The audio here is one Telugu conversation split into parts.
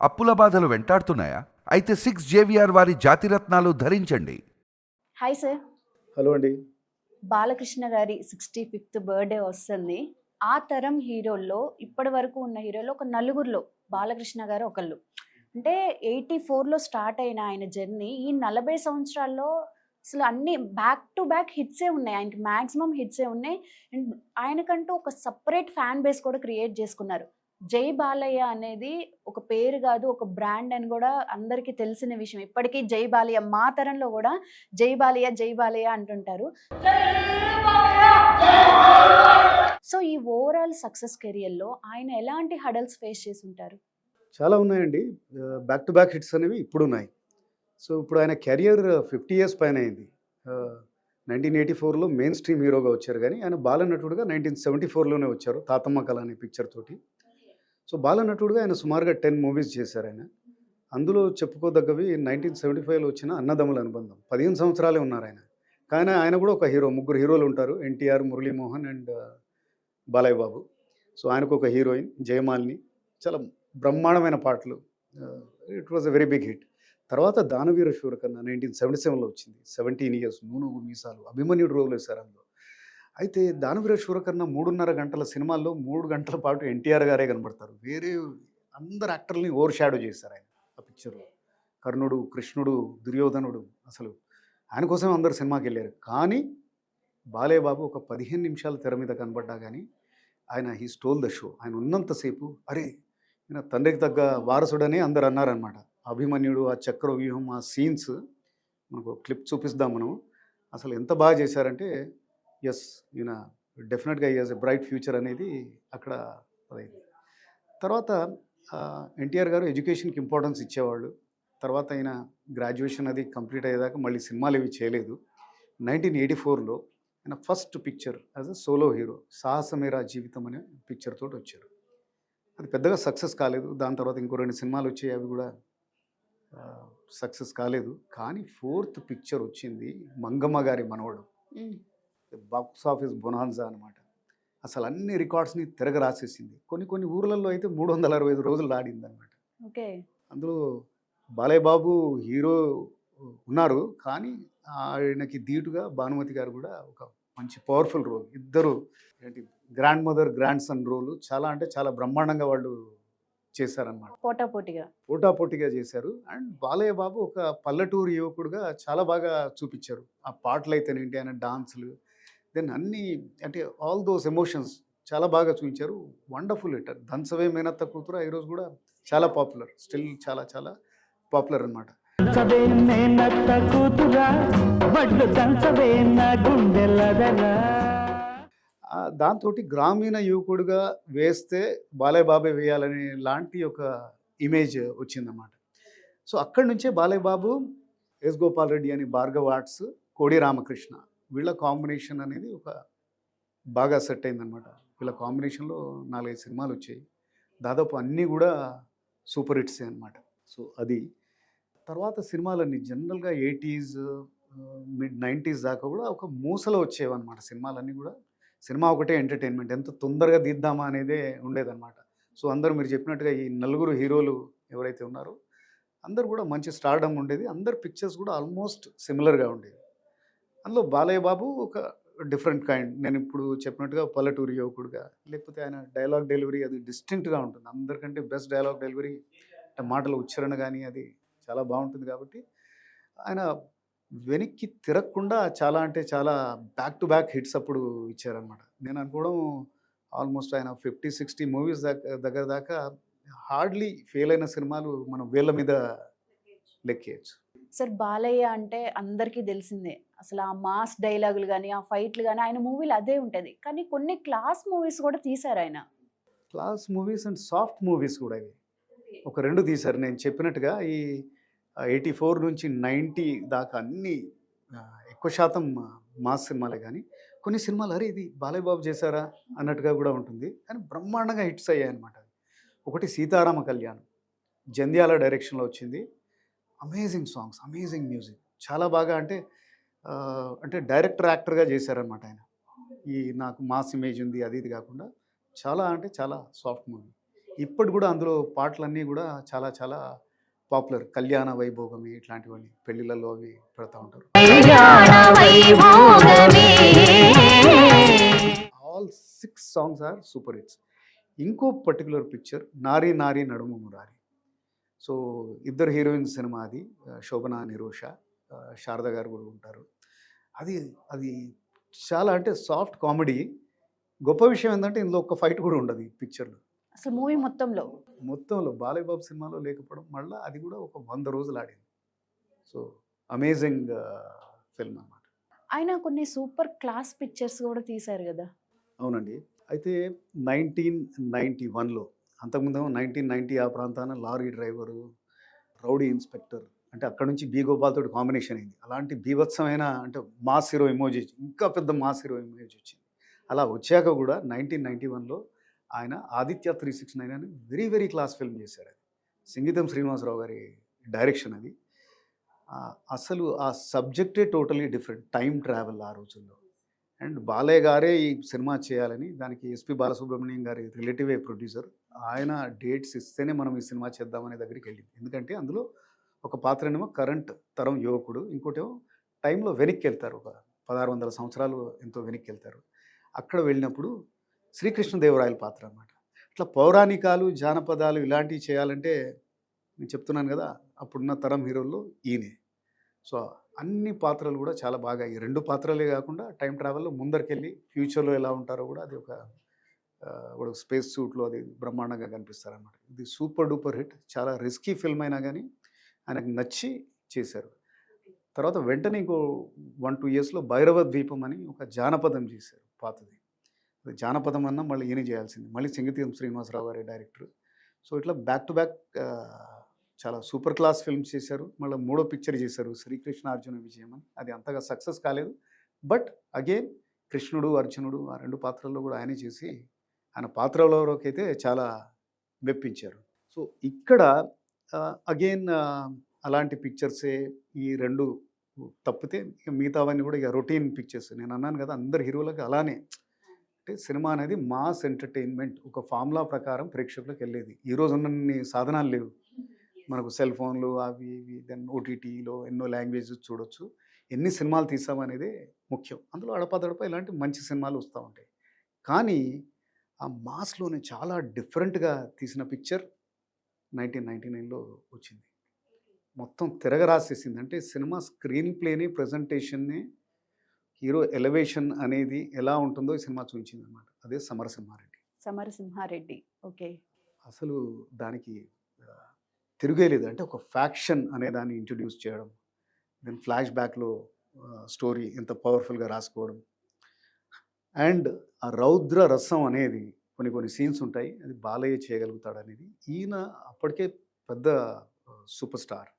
అప్పుల బాధలు వెంటాడుతున్నాయా? అయితే సిక్స్ జేవిఆర్ వారి జాతిరత్నాలు ధరించండి. హాయ్ సార్ హలో అండి. బాలకృష్ణ గారి సిక్స్టీ ఫిఫ్త్ బర్త్డే వస్తుంది. ఆ తరం హీరోల్లో ఇప్పటి వరకు ఉన్న హీరోల్లో ఒక నలుగురిలో బాలకృష్ణ గారు ఒకళ్ళు. అంటే ఎయిటీ ఫోర్లో స్టార్ట్ అయిన ఆయన జర్నీ ఈ నలభై సంవత్సరాల్లో అసలు అన్ని బ్యాక్ టు బ్యాక్ హిట్సే ఉన్నాయి. ఆయనకి మ్యాక్సిమం హిట్సే ఉన్నాయి. అండ్ ఆయనకంటూ ఒక సపరేట్ ఫ్యాన్ బేస్ కూడా క్రియేట్ చేసుకున్నారు. జై బాలయ్య అనేది ఒక పేరు కాదు ఒక బ్రాండ్ అని కూడా అందరికీ తెలిసిన విషయం. ఇప్పటికీ జై బాలయ్య మా తరంలో కూడా జై బాలయ్య జై బాలయ్య అంటుంటారు. సో ఈ ఓవరాల్ సక్సెస్ కెరియర్లో ఆయన ఎలాంటి హడల్స్ ఫేస్ చేసి ఉంటారు చాలా ఉన్నాయండి. బ్యాక్ టు బ్యాక్ హిట్స్ అనేవి ఇప్పుడు ఉన్నాయి సో ఇప్పుడు ఆయన కెరియర్ ఫిఫ్టీ ఇయర్స్ పైన అయింది. నైన్టీన్ ఎయిటీ ఫోర్లో మెయిన్ స్ట్రీమ్ హీరోగా వచ్చారు కానీ ఆయన బాలనటుడుగా నైన్టీన్ సెవెంటీ ఫోర్లోనే వచ్చారు. తాతమ్మ కళ అనే పిక్చర్ తోటి. సో బాలనటుడుగా ఆయన సుమారుగా టెన్ మూవీస్ చేశారు ఆయన. అందులో చెప్పుకోదగ్గవి నైన్టీన్ సెవెంటీ ఫైవ్లో వచ్చిన అన్నదమ్ముల అనుబంధం. పదిహేను సంవత్సరాలే ఉన్నారు ఆయన. కానీ ఆయన కూడా ఒక హీరో ముగ్గురు హీరోలు ఉంటారు. ఎన్టీఆర్ మురళీమోహన్ అండ్ బాలయ్య బాబు సో ఆయనకు ఒక హీరోయిన్ జయమాలిని. చాలా బ్రహ్మాండమైన పాటలు. It was a very big hit. తర్వాత దానవీర శూరకన్న నైన్టీన్ సెవెంటీ సెవెన్లో వచ్చింది. సెవెంటీన్ ఇయర్స్ నూనె మీసాలు. అభిమన్యుడు రోల్ వేశారు అందులో. అయితే దానవీర శూరకర్ణ మూడున్నర గంటల సినిమాల్లో మూడు గంటల పాటు ఎన్టీఆర్ గారే కనబడతారు. వేరే అందరు యాక్టర్ని ఓవర్ షాడో చేశారు ఆయన ఆ పిక్చర్లో. కర్ణుడు కృష్ణుడు దుర్యోధనుడు అసలు ఆయన కోసం అందరు సినిమాకి వెళ్ళారు. కానీ బాలయ్య బాబు ఒక పదిహేను నిమిషాల తెర మీద కనబడ్డా కానీ ఆయన హీ స్టోల్ ద షో. ఆయన ఉన్నంతసేపు అరే ఈయన తండ్రికి తగ్గ వారసుడని అందరు అన్నారనమాట అభిమన్యుడు ఆ చక్ర వ్యూహం ఆ సీన్స్ మనకు క్లిప్ చూపిస్తాం మనం. అసలు ఎంత బాగా చేశారంటే ఎస్ ఈయన డెఫినెట్గా ఈజ్ ఎ బ్రైట్ ఫ్యూచర్ అనేది అక్కడ అదైంది. తర్వాత ఎన్టీఆర్ గారు ఎడ్యుకేషన్కి ఇంపార్టెన్స్ ఇచ్చేవాళ్ళు. తర్వాత ఆయన గ్రాడ్యుయేషన్ అది కంప్లీట్ అయ్యేదాకా మళ్ళీ సినిమాలు ఏవి చేయలేదు. నైన్టీన్ ఎయిటీ ఫోర్లో ఆయన first picture as a solo hero సాహసమేరా జీవితం అనే పిక్చర్ తోటి వచ్చారు. అది పెద్దగా సక్సెస్ కాలేదు. దాని తర్వాత ఇంకో రెండు సినిమాలు వచ్చాయి. అవి కూడా సక్సెస్ కాలేదు. కానీ ఫోర్త్ పిక్చర్ వచ్చింది మంగమ్మ గారి మనవడు. బాక్స్ ఆఫీస్ బొనాన్జా అనమాట అసలు అన్ని రికార్డ్స్ని తిరగ రాసేసింది. కొన్ని కొన్ని ఊర్లలో అయితే మూడు వందల అరవై ఐదు రోజులు ఆడింది అనమాట ఓకే. అందులో బాలయ్య బాబు హీరో ఉన్నారు. కానీ ఆయనకి ధీటుగా భానుమతి గారు కూడా ఒక మంచి పవర్ఫుల్ రోల్. ఇద్దరు ఏంటి grandmother grandson role చాలా అంటే చాలా బ్రహ్మాండంగా వాళ్ళు చేశారనమాట పోటాపోటీగా. పోటాపోటీగా చేశారు. అండ్ బాలయ్య బాబు ఒక పల్లెటూరు యువకుడుగా చాలా బాగా చూపించారు. ఆ పాటలు అయితేనేంటి ఆయన డాన్సులు దెన్ అన్ని అంటే ఆల్ దోస్ ఎమోషన్స్ చాలా బాగా చూపించారు వండర్ఫుల్ హిట్. ధన్సవే మేనత్త కూతురు ఈరోజు కూడా చాలా పాపులర్. స్టిల్ చాలా చాలా పాపులర్ అనమాట దాంతో గ్రామీణ యువకుడుగా వేస్తే బాలయ్య బాబే వేయాలనే లాంటి ఒక ఇమేజ్ వచ్చిందన్నమాట. సో అక్కడి నుంచే బాలయ్య బాబు ఎస్ గోపాల్ రెడ్డి అని భార్గవ్ ఆర్ట్స్ కోడి రామకృష్ణ. వీళ్ళ కాంబినేషన్ అనేది ఒక బాగా సెట్ అయిందనమాట వీళ్ళ కాంబినేషన్లో నాలుగైదు సినిమాలు వచ్చాయి. దాదాపు అన్నీ కూడా సూపర్ హిట్సే అనమాట సో అది. తర్వాత సినిమాలన్నీ జనరల్గా ఎయిటీస్ మిడ్ నైంటీస్ దాకా కూడా ఒక మూసలో వచ్చేవన్నమాట సినిమాలన్నీ కూడా. సినిమా ఒకటే ఎంటర్టైన్మెంట్. ఎంత తొందరగా తీద్దామా అనేదే ఉండేదన్నమాట. సో అందరూ మీరు చెప్పినట్టుగా ఈ నలుగురు హీరోలు ఎవరైతే ఉన్నారో అందరు కూడా మంచి స్టార్డమ్ ఉండేది. అందరు పిక్చర్స్ కూడా ఆల్మోస్ట్ సిమిలర్గా ఉండేది అందులో బాలయ్య బాబు ఒక డిఫరెంట్ కైండ్. నేను ఇప్పుడు చెప్పినట్టుగా పల్లెటూరు యువకుడుగా లేకపోతే ఆయన డైలాగ్ డెలివరీ అది డిస్టింక్ట్గా ఉంటుంది. అందరికంటే బెస్ట్ డైలాగ్ డెలివరీ అంటే మాటల ఉచ్చారణ కానీ అది చాలా బాగుంటుంది కాబట్టి ఆయన వెనక్కి తిరగకుండా చాలా అంటే చాలా బ్యాక్ టు బ్యాక్ హిట్స్ అప్పుడు ఇచ్చారనమాట నేను అనుకోవడం ఆల్మోస్ట్ ఆయన ఫిఫ్టీ సిక్స్టీ మూవీస్ దాకా దగ్గర దాకా హార్డ్లీ ఫెయిల్ అయిన సినిమాలు మనం వేళ్ళ మీద లెక్కేయచ్చు. సార్ బాలయ్య అంటే అందరికీ తెలిసిందే. అసలు ఆ మాస్ డైలాగులు కానీ ఆ ఫైట్లు కానీ ఆయన మూవీలు అదే ఉంటుంది. కానీ కొన్ని క్లాస్ మూవీస్ కూడా తీశారు ఆయన. Class movies and soft movies కూడా ఇవి. ఒక రెండు తీశారు. నేను చెప్పినట్టుగా ఈ ఎయిటీ ఫోర్ నుంచి నైంటీ దాకా అన్ని ఎక్కువ శాతం మాస్ సినిమాలే కానీ కొన్ని సినిమాలు అరే ఇది బాలయ్య బాబు చేశారా అన్నట్టుగా కూడా ఉంటుంది. కానీ బ్రహ్మాండంగా హిట్స్ అయ్యాయి అనమాట ఒకటి సీతారామ కళ్యాణం. జంధ్యాల డైరెక్షన్లో వచ్చింది. Amazing songs amazing music. చాలా బాగా అంటే అంటే డైరెక్టర్ యాక్టర్గా చేశారనమాట ఆయన. ఈ నాకు మాస్ ఇమేజ్ ఉంది అది ఇది కాకుండా చాలా అంటే చాలా సాఫ్ట్ మూవీ. ఇప్పటి కూడా అందులో పాటలన్నీ కూడా చాలా చాలా పాపులర్. కళ్యాణ వైభోగమి ఇట్లాంటివన్నీ పెళ్ళిళ్ళలో అవి పెడతా ఉంటారు. All six songs are super hits ఇంకో పర్టికులర్ పిక్చర్ నారీ నారీ నడుము మురారి. సో ఇద్దరు హీరోయిన్స్ సినిమా అది శోభన నిరోష. శారద గారు కూడా ఉంటారు. అది అది చాలా అంటే సాఫ్ట్ కామెడీ. గొప్ప విషయం ఏంటంటే ఇందులో ఒక ఫైట్ కూడా ఉండదు ఈ పిక్చర్లో. అసలు మూవీ మొత్తంలో? మొత్తంలో బాలయ్య బాబు సినిమాలో లేకపోవడం మళ్ళీ అది కూడా ఒక వంద రోజులు ఆడింది. సో అమేజింగ్ ఫిల్మ్ అన్నమాట. ఆయన కొన్ని సూపర్ క్లాస్ పిక్చర్స్ కూడా తీశారు కదా? అవునండి. అయితే నైన్టీన్ నైంటీ వన్లో అంతకుముందు నైన్టీన్ నైంటీ ఆ ప్రాంతాన లారీ డ్రైవరు రౌడీ ఇన్స్పెక్టర్ అంటే అక్కడ నుంచి బీ గోపాల్ తోటి కాంబినేషన్ అయింది. అలాంటి బీభత్సమైన అంటే మాస్ హీరో ఎమోజీ ఇంకా పెద్ద మాస్ హీరో ఎమోజీ వచ్చింది అలా వచ్చాక కూడా నైన్టీన్ నైంటీ వన్లో ఆయన ఆదిత్య త్రీ సిక్స్ నైన్ అని వెరీ వెరీ క్లాస్ ఫిల్మ్ చేశారు అది. సంగీతం శ్రీనివాసరావు గారి డైరెక్షన్ అది. అసలు ఆ సబ్జెక్టే టోటలీ డిఫరెంట్ టైం ట్రావెల్ ఆ రోజుల్లో. అండ్ బాలయ్య గారే ఈ సినిమా చేయాలని దానికి ఎస్పి బాలసుబ్రహ్మణ్యం గారి రిలేటివే ప్రొడ్యూసర్ ఆయన డేట్స్ ఇస్తేనే మనం ఈ సినిమా చేద్దామనే దగ్గరికి వెళ్ళింది. ఎందుకంటే అందులో ఒక పాత్రనేమో కరెంట్ తరం యువకుడు ఇంకోటేమో టైంలో వెనక్కి వెళ్తారు ఒక పదహారు వందల సంవత్సరాలు ఎంతో వెనక్కి వెళ్తారు అక్కడ వెళ్ళినప్పుడు శ్రీకృష్ణదేవరాయల పాత్ర అనమాట ఇట్లా పౌరాణికాలు జానపదాలు ఇలాంటివి చేయాలంటే నేను చెప్తున్నాను కదా అప్పుడున్న తరం హీరోల్లో ఈయనే. సో అన్ని పాత్రలు కూడా చాలా బాగా ఈ రెండు పాత్రలే కాకుండా టైం ట్రావెల్లో ముందరికెళ్ళి ఫ్యూచర్లో ఎలా ఉంటారో కూడా అది ఒక ఒక స్పేస్ సూట్లో అది బ్రహ్మాండంగా కనిపిస్తారన్నమాట. ఇది సూపర్ డూపర్ హిట్ చాలా రిస్కీ ఫిల్మ్ అయినా కానీ ఆయనకు నచ్చి చేశారు. తర్వాత వెంటనే ఇంకో వన్ టూ ఇయర్స్లో భైరవ ద్వీపం అని ఒక జానపదం చేశారు పాతది. జానపదం అన్నా మళ్ళీ ఈయన చేయాల్సింది. మళ్ళీ సంగీతం శ్రీనివాసరావు గారి డైరెక్టర్. సో ఇట్లా బ్యాక్ టు బ్యాక్ చాలా సూపర్ క్లాస్ ఫిల్మ్స్ చేశారు. మళ్ళీ మూడో పిక్చర్ చేశారు శ్రీకృష్ణ అర్జున విజయం అని. అది అంతగా సక్సెస్ కాలేదు. బట్ అగైన్ కృష్ణుడు అర్జునుడు ఆ రెండు పాత్రల్లో కూడా ఆయనే చేసి ఆయన పాత్రలోకి అయితే చాలా మెప్పించారు. సో ఇక్కడ అగైన్ అలాంటి పిక్చర్సే ఈ రెండు తప్పితే ఇక మిగతావన్నీ కూడా ఇక రొటీన్ పిక్చర్స్. నేను అన్నాను కదా అందరు హీరోలకు అలానే. అంటే సినిమా అనేది మాస్ ఎంటర్టైన్మెంట్ ఒక ఫార్ములా ప్రకారం ప్రేక్షకులకు వెళ్ళేది. ఈ రోజు ఉన్నన్ని సాధనాలు లేవు. మనకు సెల్ ఫోన్లు అవి ఇవి దెన్ ఓటీటీలో ఎన్నో లాంగ్వేజెస్ చూడొచ్చు. ఎన్ని సినిమాలు తీసామనేదే ముఖ్యం. అందులో అడపాదడప ఇలాంటి మంచి సినిమాలు వస్తూ ఉంటాయి. కానీ ఆ మాస్లోనే చాలా డిఫరెంట్గా తీసిన పిక్చర్ నైన్టీన్ నైంటీ నైన్లో వచ్చింది. మొత్తం తిరగరాసేసింది అంటే సినిమా స్క్రీన్ ప్లేని ప్రజెంటేషన్ని హీరో ఎలివేషన్ అనేది ఎలా ఉంటుందో ఈ సినిమా చూపించింది అనమాట అదే సమరసింహారెడ్డి. సమరసింహారెడ్డి. ఓకే. అసలు దానికి తిరిగేలేదు. అంటే ఒక ఫ్యాక్షన్ అనే దాన్ని ఇంట్రడ్యూస్ చేయడం దెన్ ఫ్లాష్ బ్యాక్లో స్టోరీ ఎంత పవర్ఫుల్గా రాసుకోవడం. అండ్ ఆ రౌద్ర రసం అనేది కొన్ని కొన్ని సీన్స్ ఉంటాయి. అది బాలయ్య చేయగలుగుతాడు అనేది ఈయన అప్పటికే పెద్ద సూపర్ స్టార్.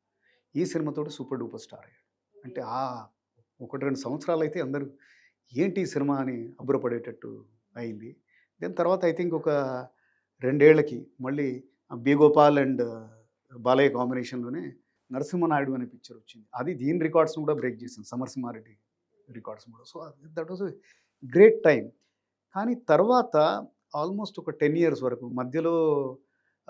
ఈ సినిమాతో సూపర్ డూపర్ స్టార్ అయ్యాడు. అంటే ఆ ఒకటి రెండు సంవత్సరాలు అయితే అందరూ ఏంటి ఈ సినిమా అని అబ్బురపడేటట్టు అయింది. దాని తర్వాత ఐ థింక్ ఒక రెండేళ్ళకి మళ్ళీ బీగోపాల్ అండ్ బాలయ్య కాంబినేషన్లోనే నరసింహనాయుడు అనే పిక్చర్ వచ్చింది. అది దీని రికార్డ్స్ కూడా బ్రేక్ చేసింది. సమరసింహారెడ్డి రికార్డ్స్ కూడా. So that was great time కానీ తర్వాత ఆల్మోస్ట్ ఒక టెన్ ఇయర్స్ వరకు మధ్యలో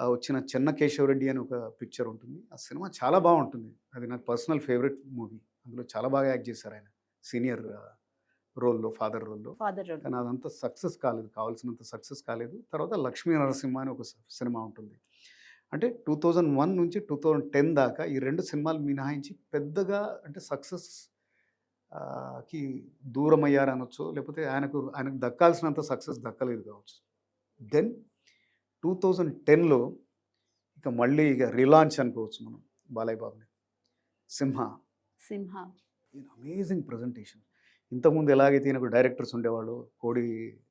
వచ్చిన చెన్న కేశవరెడ్డి అని ఒక పిక్చర్ ఉంటుంది. ఆ సినిమా చాలా బాగుంటుంది. అది నాకు పర్సనల్ ఫేవరెట్ మూవీ. అందులో చాలా బాగా యాక్ట్ చేశారు ఆయన. సీనియర్ రోల్లో ఫాదర్ రోల్లో. ఫాదర్ కానీ అదంతా సక్సెస్ కాలేదు. కావాల్సినంత సక్సెస్ కాలేదు. తర్వాత లక్ష్మీ నరసింహ అని ఒక సినిమా ఉంటుంది. అంటే టూ థౌజండ్ వన్ నుంచి టూ థౌజండ్ టెన్ దాకా ఈ రెండు సినిమాలు మినహాయించి పెద్దగా అంటే సక్సెస్కి దూరం అయ్యారు అనొచ్చు లేకపోతే ఆయనకు ఆయనకు దక్కాల్సినంత సక్సెస్ దక్కలేదు కావచ్చు. దెన్ టూ థౌజండ్ టెన్లో ఇక మళ్ళీ ఇక రిలాంచ్ అనుకోవచ్చు మనం బాలయ్య బాబుని సింహ. సింహ అమేజింగ్ ప్రజెంటేషన్ ఇంతకుముందు ఎలాగైతే ఈయనకు డైరెక్టర్స్ ఉండేవాళ్ళు కోడి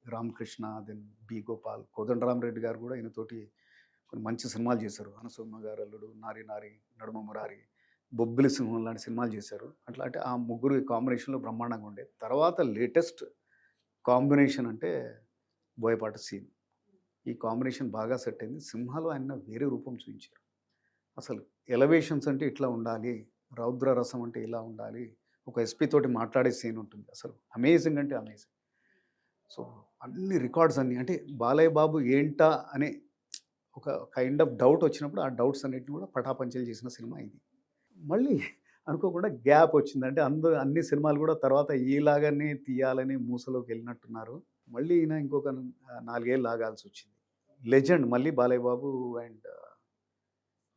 రామకృష్ణ దెన్ బి గోపాల్ కోదండరామరెడ్డి గారు కూడా ఈయనతోటి కొన్ని మంచి సినిమాలు చేశారు. అనసూమ గారు అల్లుడు నారి నారి నడుమ మురారి బొబ్బిలి సింహం లాంటి సినిమాలు చేశారు. అట్లా అంటే ఆ ముగ్గురు కాంబినేషన్లో బ్రహ్మాండంగా ఉండే. తర్వాత లేటెస్ట్ కాంబినేషన్ అంటే బోయపాటి సీన్. ఈ కాంబినేషన్ బాగా సెట్ అయింది. సింహాలో ఆయన వేరే రూపం చూపించారు. అసలు ఎలవేషన్స్ అంటే ఇట్లా ఉండాలి రౌద్ర రసం అంటే ఇలా ఉండాలి ఒక ఎస్పీ తోటి మాట్లాడే సీన్ ఉంటుంది. అసలు అమేజింగ్ అంటే అమేజింగ్ సో అన్ని రికార్డ్స్ అన్నీ అంటే బాలయ్య బాబు ఏంటా అనే ఒక కైండ్ ఆఫ్ డౌట్ వచ్చినప్పుడు ఆ డౌట్స్ అన్నిటిని కూడా పటాపంచలు చేసిన సినిమా ఇది. మళ్ళీ అనుకోకుండా గ్యాప్ వచ్చింది. అంటే అందరూ అన్ని సినిమాలు కూడా తర్వాత ఈలాగానే తీయాలని మూసలోకి వెళ్ళినట్టున్నారు. మళ్ళీ ఈయన ఇంకొక నాలుగేళ్ళు లాగాల్సి వచ్చింది. లెజెండ్ మళ్ళీ బాలయ్య బాబు అండ్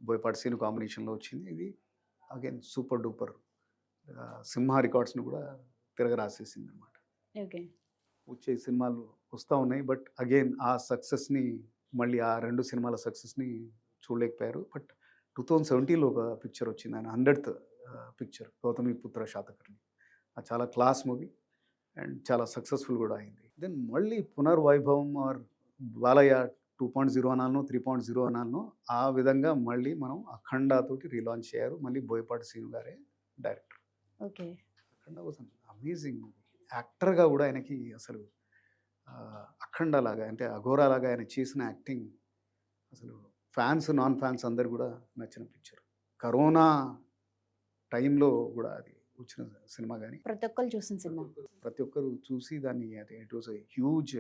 బోయపాటి సీను కాంబినేషన్లో వచ్చింది. ఇది అగైన్ సూపర్ డూపర్ సింహ రికార్డ్స్ని కూడా తిరగరాసేసింది అనమాట వచ్చే సినిమాలు వస్తూ ఉన్నాయి. బట్ అగైన్ ఆ సక్సెస్ని మళ్ళీ ఆ రెండు సినిమాల సక్సెస్ని చూడలేకపోయారు. బట్ టూ థౌజండ్ సెవెంటీన్లో ఒక పిక్చర్ వచ్చింది. ఆయన హండ్రెడ్త్ పిక్చర్ గౌతమి పుత్ర శాతకర్ణి. అది చాలా క్లాస్ మూవీ అండ్ చాలా సక్సెస్ఫుల్ కూడా అయింది. దెన్ మళ్ళీ పునర్వైభవం or Balayya two point zero అనాలను three point zero అనాలను ఆ విధంగా మళ్ళీ మనం అఖండాతోటి రీలాంచ్ చేయారు. మళ్ళీ బోయపాటి సీను గారే director okay. Akhanda was amazing యాక్టర్గా కూడా ఆయనకి అసలు ఆ, అఖండ లాగా అంటే అఘోరా లాగా ఆయన చేసిన యాక్టింగ్ అసలు ఫ్యాన్స్ నాన్ ఫ్యాన్స్ అందరు కూడా నచ్చిన పిక్చర్ కరోనా టైంలో కూడా అది వచ్చిన సినిమా కానీ ప్రతి ఒక్కరు చూసిన సినిమా. ప్రతి ఒక్కరు చూసి దాన్ని అది ఇట్ వాజ్ హ్యూజ్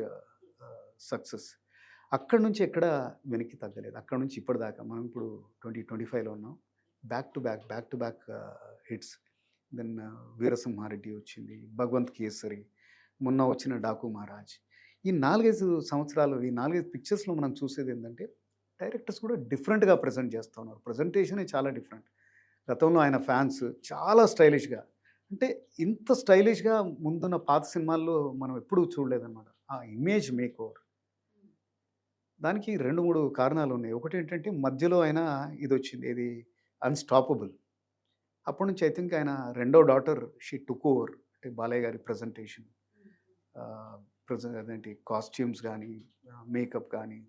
సక్సెస్ అక్కడి నుంచి ఎక్కడ వెనక్కి తగ్గలేదు. అక్కడ నుంచి ఇప్పటిదాకా మనం ఇప్పుడు ట్వంటీ ట్వంటీ ఫైవ్లో ఉన్నాం. Back to back back to back hits then Veerasimhareddy వచ్చింది భగవంత్ కేసరి మొన్న వచ్చిన డాకు మహారాజ్. ఈ నాలుగైదు సంవత్సరాలు ఈ నాలుగైదు పిక్చర్స్లో మనం చూసేది ఏంటంటే డైరెక్టర్స్ కూడా డిఫరెంట్గా ప్రజెంట్ చేస్తూ ఉన్నారు. ప్రజెంటేషనే చాలా డిఫరెంట్ గతంలో ఆయన ఫ్యాన్స్ చాలా స్టైలిష్గా అంటే ఇంత స్టైలిష్గా ముందున్న పాత సినిమాల్లో మనం ఎప్పుడూ చూడలేదన్నమాట. ఆ ఇమేజ్ మేక్ ఓవర్ దానికి రెండు మూడు కారణాలు ఉన్నాయి. ఒకటి ఏంటంటే మధ్యలో ఆయన ఇది వచ్చింది ఇది అన్స్టాపబుల్ అప్పటి నుంచి ఐ థింక్ ఆయన రెండో డాటర్ షీ టుక్ ఓవర్ అంటే బాలయ్య గారి ప్రజెంటేషన్. ప్రజెంట్ అదేంటి కాస్ట్యూమ్స్ కానీ మేకప్ కానీ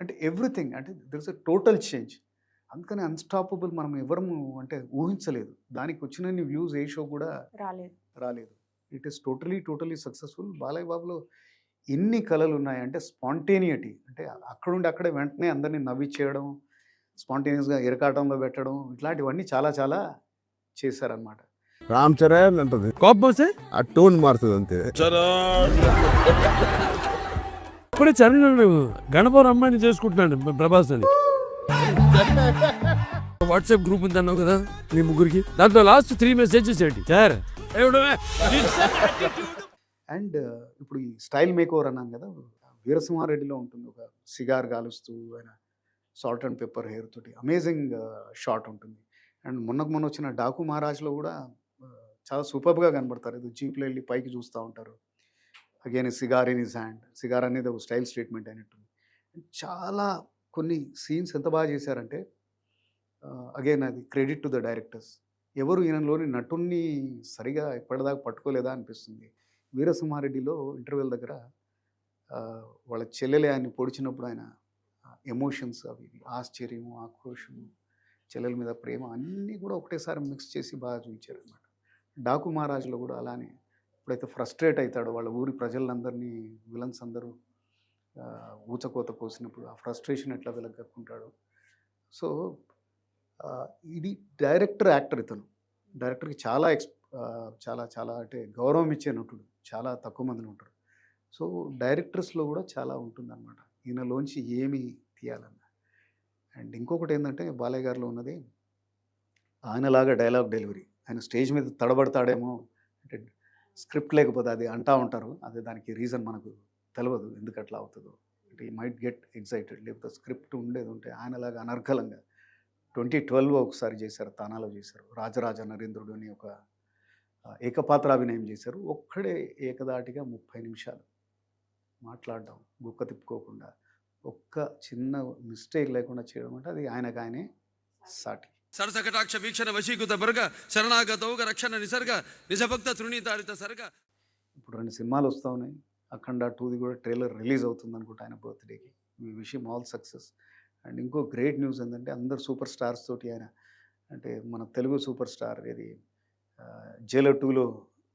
అంటే ఎవ్రీథింగ్ అంటే there is a total change. అందుకని అన్స్టాపబుల్ మనం ఎవరము అంటే ఊహించలేదు. దానికి వచ్చినన్ని వ్యూస్ ఏ షో కూడా రాలేదు. రాలేదు. It is totally totally successful Balayya బాబులో ఎన్ని కళలు ఉన్నాయంటే స్పాంటేనియటీ అంటే అక్కడుండి అక్కడే వెంటనే అందరినీ నవ్విచ్చేయడం స్పాంటేనియస్గా ఇరకాటంలో పెట్టడం ఇట్లాంటివన్నీ చాలా చాలా చేశారనమాట రామ్ చరణ్ అంటది. కోపం వస్తే? ఆ టోన్ మారుతుంది అంతే. ఇప్పుడే చరణ్ గణపవరం అమ్మాయిని చేసుకుంటున్నాడు ప్రభాస్ అని. వాట్సాప్ గ్రూప్ ఉంది అన్నావు కదా మీ ముగ్గురికి. దాంట్లో లాస్ట్ త్రీ మెసేజెస్ ఏంటి? సార్. అండ్ ఇప్పుడు ఈ స్టైల్ మేక్ ఓవర్ అన్నాను కదా వీరసింహారెడ్డిలో ఉంటుంది ఒక సిగార్ కాలుస్తూ ఆయన సాల్ట్ అండ్ పెప్పర్ హెయిర్ తోటి. అమేజింగ్ షాట్ uh, ఉంటుంది. అండ్ మొన్నకు మొన్న వచ్చిన డాకు మహారాజ్లో కూడా uh, చాలా సూపర్గా కనబడతారు. ఇది జీప్లో వెళ్ళి పైకి చూస్తూ ఉంటారు. Again cigar in is hand cigar అనేది ఒక స్టైల్ స్టేట్మెంట్ అయినట్టు చాలా కొన్ని సీన్స్ ఎంత బాగా చేశారంటే అగైన్ అది క్రెడిట్ టు ద డైరెక్టర్స్. ఎవరు ఈయనలోని నటుణ్ణి సరిగా ఇప్పటిదాకా పట్టుకోలేదా అనిపిస్తుంది. వీరసింహారెడ్డిలో ఇంటర్వెల్ దగ్గర వాళ్ళ చెల్లెలే ఆయన్ని పొడిచినప్పుడు ఆయన ఎమోషన్స్ అవి ఆశ్చర్యము ఆక్రోషము చెల్లెల మీద ప్రేమ అన్నీ కూడా ఒకటేసారి మిక్స్ చేసి బాగా చూపించారు అనమాట డాకు మహారాజులో కూడా అలానే ఇప్పుడైతే ఫ్రస్ట్రేట్ అవుతాడు వాళ్ళ ఊరి ప్రజలందరినీ విలన్స్ అందరూ ఊచకోత కోసినప్పుడు ఆ ఫ్రస్ట్రేషన్ ఎట్లా వెలగక్కుంటాడు సో ఇది డైరెక్టర్ యాక్టర్ ఇతను. డైరెక్టర్కి చాలా ఎక్స్ చాలా చాలా అంటే గౌరవం ఇచ్చే నటుడు. చాలా తక్కువ మందిలో ఉంటాడు సో డైరెక్టర్స్లో కూడా చాలా ఉంటుందన్నమాట. ఈయనలోంచి ఏమి తీయాలన్న. అండ్ ఇంకొకటి ఏంటంటే బాలయ్య గారిలో ఉన్నది ఆయనలాగా డైలాగ్ డెలివరీ. ఆయన స్టేజ్ మీద తడబడతాడేమో అంటే స్క్రిప్ట్ లేకపోతే అది అంటా ఉంటారు. అదే దానికి రీజన్ మనకు తెలియదు ఎందుకు అట్లా అవుతుందో. అంటే మైట్ గెట్ ఎగ్జైటెడ్ లేకపోతే స్క్రిప్ట్ ఉండేది ఉంటే ఆయనలాగా అనర్గళంగా ట్వంటీ ట్వెల్వ్ ఒకసారి చేశారు తానాలో చేశారు. రాజరాజ నరేంద్రుడు అని ఒక ఏకపాత్రాభినయం చేశారు. ఒక్కడే ఏకదాటిగా ముప్పై నిమిషాలు మాట్లాడడం గుక్క తిప్పుకోకుండా ఒక్క చిన్న మిస్టేక్ లేకుండా చేయడం అంటే అది ఆయనకు ఆయనే సాటి. సరసకటాక్ష వీక్షణ వశీకృత బర్గ శరణాగతౌగ రక్షణ నిసర్గ నిజభక్త తృణీతాడిత సర్గ. ఇప్పుడు రెండు సినిమాలు వస్తూ ఉన్నాయి. అఖండ టూది కూడా ట్రైలర్ రిలీజ్ అవుతుంది అనుకుంటా ఆయన బర్త్డేకి. ఈ విషయం ఆల్ సక్సెస్. అండ్ ఇంకో గ్రేట్ న్యూస్ ఏంటంటే అందరు సూపర్ స్టార్స్ తోటి ఆయన అంటే మన తెలుగు సూపర్ స్టార్ ఇది జైలర్ టూలో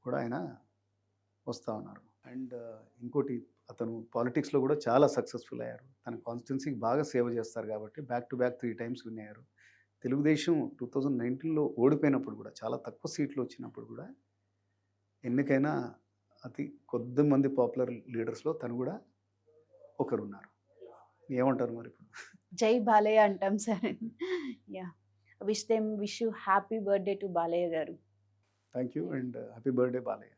కూడా ఆయన వస్తూ ఉన్నారు. అండ్ ఇంకోటి అతను పాలిటిక్స్లో కూడా చాలా సక్సెస్ఫుల్ అయ్యారు. తన కాన్స్టిట్యున్సీకి బాగా సేవ చేస్తారు కాబట్టి back to back three times win అయ్యారు. తెలుగుదేశం టూ థౌజండ్ నైన్టీన్లో ఓడిపోయినప్పుడు కూడా చాలా తక్కువ సీట్లు వచ్చినప్పుడు కూడా ఎన్నికైనా అతి కొద్ది మంది పాపులర్ లీడర్స్లో తను కూడా ఒకరు ఉన్నారు ఏమంటారు మరి ఇప్పుడు? జై బాలయ్య అంటాం sir. Yeah. Wish them wish you happy birthday to Balayya గారు. Thank you and happy birthday Balayya.